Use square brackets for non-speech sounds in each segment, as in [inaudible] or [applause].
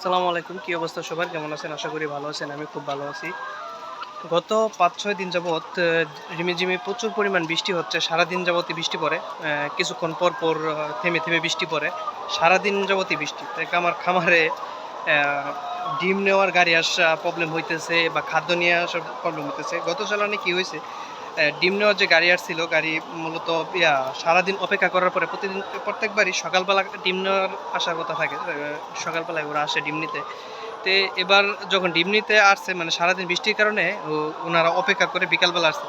আসসালামু আলাইকুম, কী অবস্থা সবার? কেমন আছেন? আশা করি ভালো আছেন, আমি খুব ভালো আছি। গত পাঁচ, ছয় দিন যাবৎ রিমিঝিমি প্রচুর পরিমাণ বৃষ্টি হচ্ছে, সারাদিন যাবতই বৃষ্টি পড়ে কিছুক্ষণ পর পর থেমে থেমে বৃষ্টি পড়ে, সারাদিন যাবতই বৃষ্টি। তাই আমার খামারে ডিম নেওয়ার গাড়ি আসা প্রবলেম হইতেছে বা খাদ্য নিয়ে আসার প্রবলেম হইতেছে। গত চালানে কি হয়েছে ডিম নেওয়ার যে গাড়ি আসছিল, গাড়ি মূলত সারাদিন অপেক্ষা করার পরে প্রতিদিন প্রত্যেকবারই সকালবেলা ডিম নেওয়ার আসার কথা থাকে সকালবেলায় ওরা আসে ডিম নিতে। তো এবার যখন ডিম নিতে আসছে মানে সারাদিন বৃষ্টির কারণে ওনারা অপেক্ষা করে বিকালবেলা আসছে।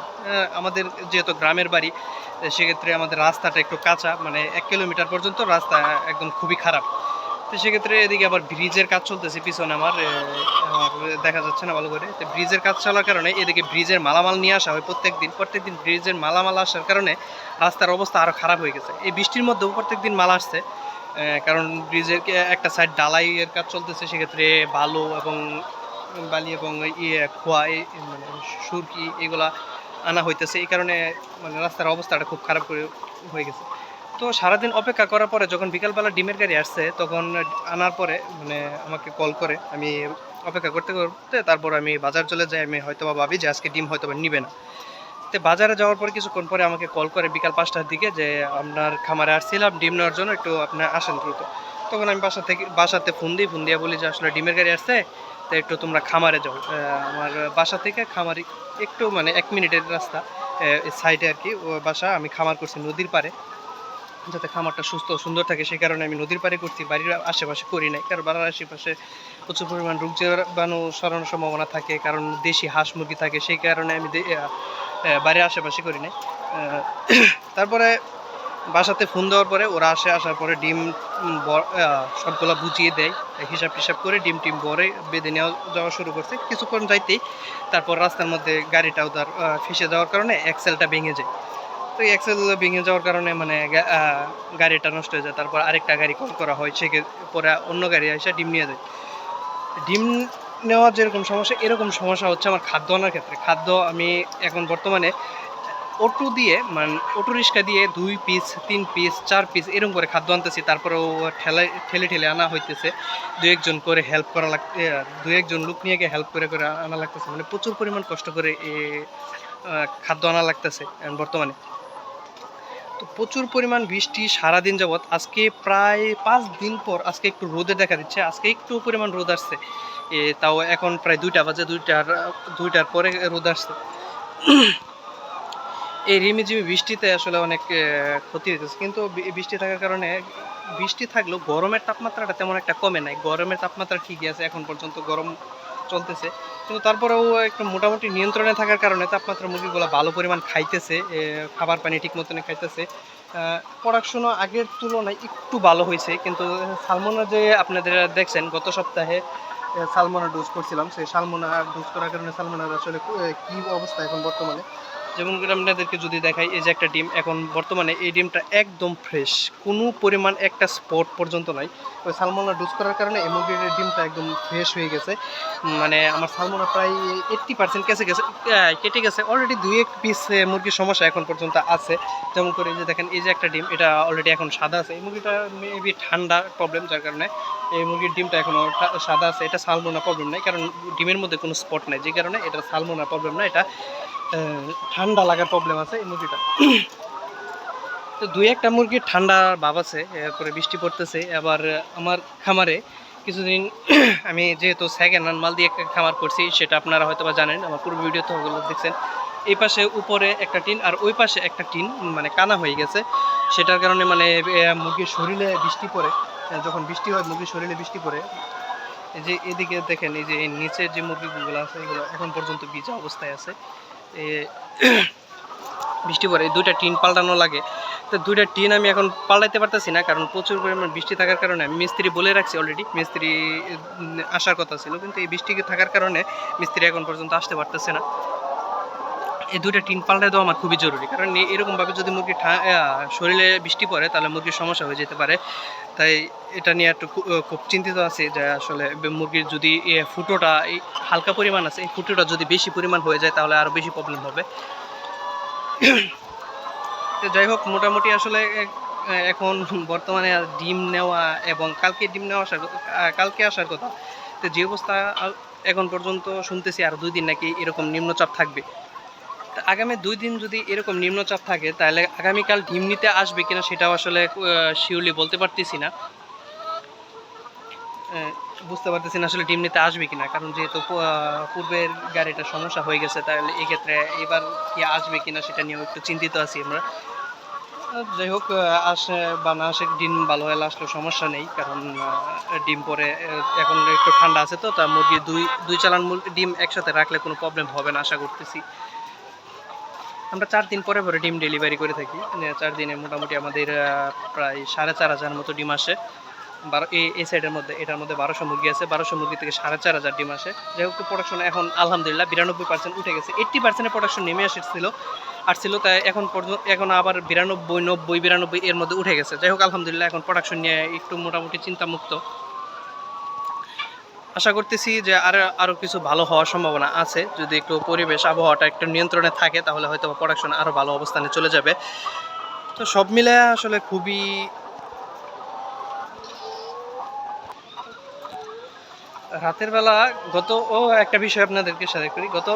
আমাদের যেহেতু গ্রামের বাড়ি সেক্ষেত্রে আমাদের রাস্তাটা একটু কাঁচা মানে এক কিলোমিটার পর্যন্ত রাস্তা একদম খুবই খারাপ। তো সেক্ষেত্রে এদিকে আবার ব্রিজের কাজ চলতেছে পিছনে আমার দেখা যাচ্ছে না ভালো করে। তো ব্রিজের কাজ চলার কারণে এদিকে ব্রিজের মালামাল নিয়ে আসা হয় প্রত্যেক দিন প্রত্যেক দিন ব্রিজের মালামাল আসার কারণে রাস্তার অবস্থা আরও খারাপ হয়ে গেছে। এই বৃষ্টির মধ্যেও প্রত্যেক দিন মাল আসছে কারণ ব্রিজের একটা সাইড ডালাইয়ের কাজ চলতেছে, সেক্ষেত্রে বালু এবং বালি এবং ইয়ে খোয়া মানে সুরকি এগুলা আনা হইতেছে। এই কারণে মানে রাস্তার অবস্থাটা খুব খারাপ করে হয়ে গেছে। তো সারাদিন অপেক্ষা করার পরে যখন বিকালবেলা ডিমের গাড়ি আসছে, তখন আনার পরে মানে আমাকে কল করে, আমি অপেক্ষা করতে করতে তারপর আমি বাজার চলে যাই, আমি হয়তো বা ভাবি যে আজকে ডিম হয়তো বা নিবে না। তো বাজারে যাওয়ার পরে কিছুক্ষণ পরে আমাকে কল করে বিকাল পাঁচটার দিকে যে আপনার খামারে আসছিলাম, ডিম নেওয়ার জন্য একটু আপনার আসেন দ্রুত। তখন আমি বাসা থেকে, বাসাতে ফোন দিই ফোন দিয়ে বলি যে আসলে ডিমের গাড়ি আসছে, তো একটু তোমরা খামারে যাও। আমার বাসা থেকে খামারি একটু মানে এক মিনিটের রাস্তা সাইডে আর কি বাসা, আমি খামার করছি নদীর পাড়ে। যাতে খামারটা সুস্থ সুন্দর থাকে সেই কারণে আমি নদীর পাড়ে করছি বাড়ির আশেপাশে করি নাই কারণ বাড়ির আশেপাশে প্রচুর পরিমাণ রোগ জীবাণু সরানোর সম্ভাবনা থাকে কারণ দেশি হাঁস মুরগি থাকে সেই কারণে আমি বাড়ির আশেপাশে করি নাই। [clears throat] তারপরে বাসাতে ফোন দেওয়ার পরে ওরা আসে আসার পরে ডিম সবগুলা বুঝিয়ে দেয় হিসাব টিসাব করে ডিম টিম ভরে বেঁধে নেওয়া যাওয়া শুরু করছে। কিছুক্ষণ যাইতেই তারপর রাস্তার মধ্যে গাড়িটা ওদের আহ, ফেসে যাওয়ার কারণে এক্সেলটা ভেঙে যায়। তো এক্সেল ভেঙে যাওয়ার কারণে মানে গাড়িটা নষ্ট হয়ে যায়। তারপর আরেকটা গাড়ি কল করা হয়, সে পরে অন্য গাড়ি এসে ডিম নিয়ে যায়। ডিম নেওয়ার যেরকম সমস্যা, এরকম সমস্যা হচ্ছে আমার খাদ্য আনার ক্ষেত্রে। খাদ্য আমি এখন বর্তমানে অটো দিয়ে মানে অটো রিক্সা দিয়ে দুই পিস তিন পিস চার পিস এরকম করে খাদ্য আনতেছি। তারপরেও ঠেলে ঠেলে ঠেলে আনা হইতেছে। দু একজন করে হেল্প করা লাগ দু একজন লোক নিয়ে গিয়ে হেল্প করে করে আনা লাগতেছে। মানে প্রচুর পরিমাণ কষ্ট করে খাদ্য আনা লাগতেছে বর্তমানে। তো প্রচুর পরিমাণ বৃষ্টি সারাদিন যাবৎ। আজকে প্রায় পাঁচ দিন পর আজকে একটু রোদে দেখা দিচ্ছে, আজকে একটু পরিমাণ রোদ আসছে। তাও এখন প্রায় দুইটা বাজে, দুইটার দুইটার পরে রোদ আসছে। এই রিমিঝিমি বৃষ্টিতে আসলে অনেক ক্ষতি হইতেছে। কিন্তু বৃষ্টি থাকার কারণে বৃষ্টি থাকলেও গরমের তাপমাত্রাটা তেমন একটা কমে নাই। গরমের তাপমাত্রা ঠিকই আছে, এখন পর্যন্ত গরম চলতেছে। কিন্তু তারপরেও একটু মোটামুটি নিয়ন্ত্রণে থাকার কারণে তাপমাত্রা মুরগিগুলো ভালো পরিমাণ খাইতেছে খাবার পানি ঠিক মতন খাইতেছে প্রোডাকশনও আগের তুলনায় একটু ভালো হয়েছে, কিন্তু সালমোনা যে আপনাদের দেখছেন, গত সপ্তাহে সালমোনা ডোজ করছিলাম, সেই সালমোনা ডোজ করার কারণে সালমোনার আসলে কি অবস্থা এখন বর্তমানে? যেমন করে আপনাদেরকে যদি দেখাই, এই যে একটা ডিম, এখন বর্তমানে এই ডিমটা একদম ফ্রেশ কোনো পরিমাণ একটা স্পট পর্যন্ত নাই। ওই সালমোনা ডুজ করার কারণে এই মুরগির ডিমটা একদম ফ্রেশ হয়ে গেছে। মানে আমার সালমোনা প্রায় এইট্টি পার্সেন্ট কেসে গেছে কেটে গেছে। অলরেডি দুই এক পিস মুরগির সমস্যা এখন পর্যন্ত আছে। যেমন করে এই যে দেখেন, এই যে একটা ডিম, এটা অলরেডি এখন সাদা আছে। এই মুরগিটা মেবি ঠান্ডা প্রবলেম যার কারণে এই মুরগির ডিমটা এখনও সাদা আছে, এটা সালমোনা প্রবলেম নাই, কারণ ডিমের মধ্যে কোনো স্পট নাই, যে কারণে এটা সালমোনা প্রবলেম না, এটা ঠান্ডা লাগার প্রবলেম আছে এই মুরগিটা। তো দুই একটা মুরগির ঠান্ডা ভাব আছে, এরপরে বৃষ্টি পড়তেছে, আবার আমার খামারে কিছুদিন [clears throat] আমি যেহেতু সেকেন্ড হ্যান্ড মাল দিয়ে একটা খামার করছি, সেটা আপনারা হয়তো বা জানেন, আমার পুরো ভিডিও তো ওগুলো দেখছেন। এই পাশে উপরে একটা টিন, আর ওই পাশে একটা টিন মানে কানা হয়ে গেছে, সেটার কারণে মানে মুরগির শরীরে বৃষ্টি পড়ে। যখন বৃষ্টি হয়, মুরগির শরীরে বৃষ্টি পড়ে, এই যে এদিকে দেখেন, এই যে এই নিচের যে মুরগিগুলো আছে, এগুলো এখন পর্যন্ত ভিজা অবস্থায় আছে। [clears throat] বৃষ্টি পড়ে, এই দুইটা টিন পাল্টানো লাগে। তো দুইটা টিন আমি এখন পাল্টাইতে পারতেছি না, কারণ প্রচুর পরিমাণ বৃষ্টি থাকার কারণে আমি মিস্ত্রি বলে রাখছি অলরেডি মিস্ত্রি আসার কথা ছিল, কিন্তু এই বৃষ্টি থাকার কারণে মিস্ত্রি এখন পর্যন্ত আসতে পারতেছে না। এই দুইটা টিন পাল্টাই দেওয়া আমার খুবই জরুরি। কারণ এরকমভাবে যদি মুরগি শরীরে বৃষ্টি পড়ে, তাহলে মুরগির সমস্যা হয়ে যেতে পারে। তাই এটা নিয়ে একটু খুব চিন্তিত আছি যে আসলে মুরগির যদি ফুটোটা হালকা পরিমাণ আছে, এই ফুটোটা যদি বেশি পরিমাণ হয়ে যায়, তাহলে আরও বেশি প্রবলেম হবে। যাই হোক, মোটামুটি আসলে এখন বর্তমানে ডিম নেওয়া এবং কালকে ডিম নেওয়া আসার কালকে আসার কথা। তো যে অবস্থা এখন পর্যন্ত শুনতেছি, আর দুই দিন নাকি এরকম নিম্নচাপ থাকবে। আগামী দুই দিন যদি এরকম নিম্নচাপ থাকে, তাহলে আগামীকাল নিতে আসবে কিনা সেটাও আসলে শিওরলি বলতে পারতেছি না। বুঝতে পারতেছি না আসলে নিতে আসবে কিনা, কারণ যেহেতু পূর্বের গাড়িটা সমস্যা হয়ে গেছে, তাহলে এক্ষেত্রে এবার কি আসবে কিনা সেটা নিয়েও একটু চিন্তিত আছি আমরা। যাই হোক আসে বা না আসে, ডিম ভালো হলে আসলে সমস্যা নেই, কারণ ডিম পরে এখন একটু ঠান্ডা আছে তো, তা মুরগি দুই দুই চালান ডিম একসাথে রাখলে কোনো প্রবলেম হবে না, আশা করতেছি। আমরা চার দিন পরে পরে ডিম ডেলিভারি করে থাকি। চার দিনে মোটামুটি আমাদের প্রায় সাড়ে চার হাজার মতো ডিম আসে। বারো এই এই সাইডের মধ্যে, এটার মধ্যে বারোশো মুরগি আছে। বারোশো মুরগি থেকে সাড়ে চার হাজার ডিম আসে। যাই হোক প্রোডাকশন এখন আলহামদুলিল্লাহ বিরানব্বই পার্সেন্ট উঠে গেছে। এইট্টি পার্সেন্টের প্রোডাকশন নেমে এসেছিল আসছিল, তাই এখন পর্যন্ত, এখন আবার বিরানব্বই, নব্বই, বিরানব্বই এর মধ্যে উঠে গেছে। যাই হোক, আলহামদুলিল্লাহ, এখন প্রোডাকশন নিয়ে একটু মোটামুটি চিন্তামুক্ত। আশা করতেছি যে আর আরও কিছু ভালো হওয়ার সম্ভাবনা আছে। যদি একটু পরিবেশ, আবহাওয়াটা একটু নিয়ন্ত্রণে থাকে, তাহলে হয়তো প্রোডাকশন আরও ভালো অবস্থানে চলে যাবে। তো সব মিলে আসলে খুবই রাতের বেলা গত, ও একটা বিষয় আপনাদেরকে শেয়ার করি। গত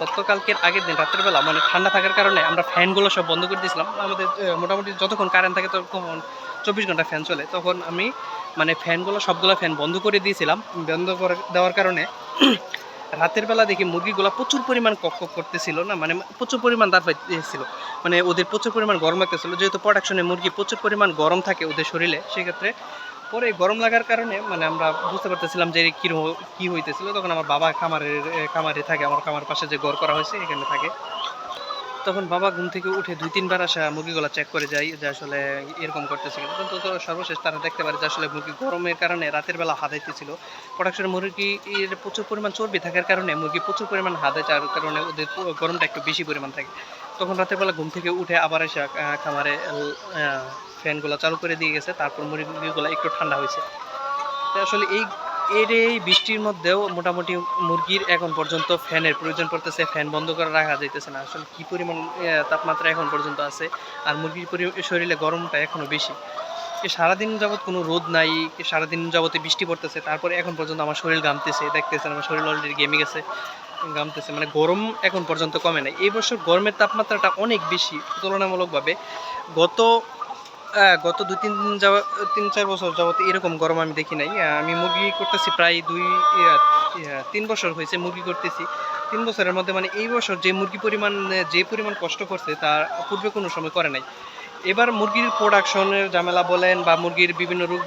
গতকালকের আগের দিন রাতের বেলা মানে ঠান্ডা থাকার কারণে আমরা ফ্যানগুলো সব বন্ধ করে দিয়েছিলাম। আমাদের মোটামুটি যতক্ষণ কারেন্ট থাকে তখন চব্বিশ ঘণ্টা ফ্যান চলে। তখন আমি মানে ফ্যানগুলো, সবগুলো ফ্যান বন্ধ করে দিয়েছিলাম। বন্ধ করে দেওয়ার কারণে [clears throat] রাতের বেলা দেখি মুরগিগুলো প্রচুর পরিমাণ কক কক করতেছিল না? মানে প্রচুর পরিমাণ দাঁত পাইতেছিল মানে ওদের প্রচুর পরিমাণ গরম লাগতেছিল। যেহেতু প্রোডাকশনে মুরগি প্রচুর পরিমাণ গরম থাকে ওদের শরীরে, সেক্ষেত্রে পরে গরম লাগার কারণে মানে আমরা বুঝতে পারতেছিলাম যে কি কি হইতেছিল। তখন আমার বাবা খামারের খামারে থাকে, আমার খামার পাশে যে ঘর করা হয়েছে, এখানে থাকে। তখন বাবা ঘুম থেকে উঠে দুই, তিনবার আসা মুরগিগুলো চেক করে যাই যে আসলে এরকম করতেছিল। কিন্তু তো সর্বশেষ তারা দেখতে পারে যে আসলে মুরগি গরমের কারণে রাতের বেলা হাদাইতেছিল প্রোডাকশন মুরগি এর প্রচুর পরিমাণ চর্বি থাকার কারণে মুরগি প্রচুর পরিমাণ হাদে যার কারণে ওদের গরমটা একটু বেশি পরিমাণ থাকে। তখন রাতের বেলা ঘুম থেকে উঠে আবার এসে খামারে ফ্যানগুলো চালু করে দিয়ে গেছে, তারপর মুরগিগুলো একটু ঠান্ডা হয়েছে। তো আসলে এই, এর এই বৃষ্টির মধ্যেও মোটামুটি মুরগির এখন পর্যন্ত ফ্যানের প্রয়োজন পড়তেছে, ফ্যান বন্ধ করে রাখা যাইতেছে না। আসলে কি পরিমাণ তাপমাত্রা এখন পর্যন্ত আছে, আর মুরগির শরীরে গরমটা এখনও বেশি। সারাদিন যাবত কোনো রোদ নাই সারাদিন যাবতে বৃষ্টি পড়তেছে, তারপরে এখন পর্যন্ত আমার শরীর ঘামতেছে, দেখতেছেন আমার শরীর অলরেডি গেমে গেছে, ঘামতেছে মানে গরম এখন পর্যন্ত কমে নাই। এই বছর গরমের তাপমাত্রাটা অনেক বেশি তুলনামূলকভাবে। গত গত দুই তিন দিন যাওয়া, তিন চার বছর যাবত এরকম গরম আমি দেখি নাই। আমি মুরগি করতেছি প্রায় দুই তিন বছর হয়েছে মুরগি করতেছি। তিন বছরের মধ্যে মানে এই বছর যে মুরগি পরিমাণ, যে পরিমাণ কষ্ট করছে তার পূর্বে কোনো সময় করে নাই। এবার মুরগির প্রোডাকশনের ঝামেলা বলেন বা মুরগির বিভিন্ন রোগ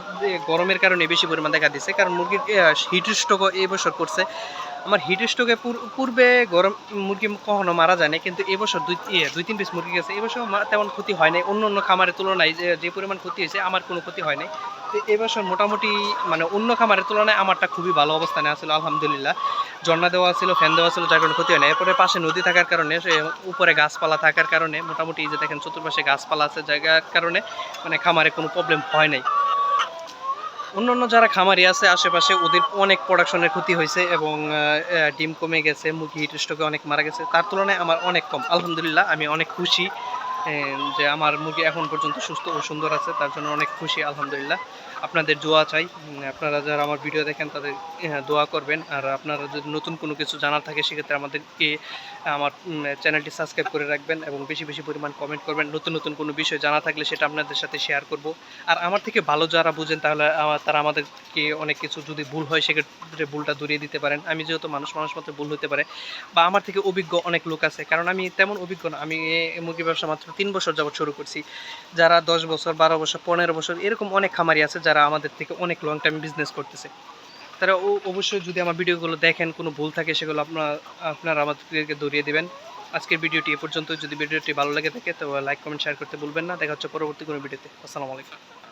গরমের কারণে বেশি পরিমাণ দেখা দিচ্ছে কারণ মুরগির হিট স্ট্রোকও এই বছর করছে। আমার হিট স্ট্রোকে পূর্বে গরম মুরগি কখনো মারা যায় না কিন্তু এবছর দুই দুই তিন পিস মুরগি গেছে। এবছর তেমন ক্ষতি হয় নাই। অন্য অন্য খামারের তুলনায় যে যে পরিমাণ ক্ষতি হয়েছে, আমার কোনো ক্ষতি হয় নাই। তো এবছর মোটামুটি মানে অন্য খামারের তুলনায় আমারটা খুবই ভালো অবস্থানে আছিল, আলহামদুলিল্লাহ। ঝর্ণা দেওয়া ছিল, ফ্যান দেওয়া ছিল, যার কারণে ক্ষতি হয় না এরপরে পাশে নদী থাকার কারণে উপরে গাছপালা থাকার কারণে, মোটামুটি যে দেখেন, চতুর্পাশে গাছপালা আছে জায়গার কারণে মানে খামারে কোনো প্রবলেম হয় নাই। অন্য অন্য যারা খামারি আছে, আশেপাশে ওদের অনেক প্রোডাকশনের ক্ষতি হয়েছে এবং ডিম কমে গেছে, মুরগি হিট স্ট্রোকে অনেক মারা গেছে। তার তুলনায় আমার অনেক কম। আলহামদুলিল্লাহ, আমি অনেক খুশি। যে আমার মুরগি এখন পর্যন্ত সুস্থ ও সুন্দর আছে, তার জন্য অনেক খুশি, আলহামদুলিল্লাহ। আপনাদের দোয়া চাই। আপনারা যারা আমার ভিডিও দেখেন, তাদের দোয়া করবেন। আর আপনারা যদি নতুন কোনো কিছু জানার থাকে, সেক্ষেত্রে আমাদেরকে, আমার চ্যানেলটি সাবস্ক্রাইব করে রাখবেন এবং বেশি বেশি পরিমাণ কমেন্ট করবেন। নতুন নতুন কোনো বিষয় জানা থাকলে সেটা আপনাদের সাথে শেয়ার করব। আর আমার থেকে ভালো যারা বুঝেন, তাহলে তারা আমাদেরকে অনেক কিছু যদি ভুল হয়, সেক্ষেত্রে ভুলটা দূরিয়ে দিতে পারেন। আমি যেহেতু মানুষ মানুষ মতো ভুল হতে পারে। বা আমার থেকে অভিজ্ঞ অনেক লোক আছে। কারণ আমি তেমন অভিজ্ঞ না। আমি মুরগি ব্যবসা মাত্র তিন বছর যাবত শুরু করছি। যারা দশ বছর, বারো বছর, পনেরো বছর এরকম অনেক খামারি আছে যারা আমাদের থেকে অনেক লং টাইম বিজনেস করতেছে। তারা অবশ্যই যদি আমার ভিডিওগুলো দেখেন, কোনো ভুল থাকে সেগুলো আপনার আপনার আমাদেরকে ধরিয়ে দেবেন। আজকের ভিডিওটি এ পর্যন্ত যদি ভিডিওটি ভালো লাগে থাকে তো লাইক কমেন্ট শেয়ার করতে ভুলবেন না। দেখা হচ্ছে পরবর্তী কোনো ভিডিওতে। আসসালামু আলাইকুম।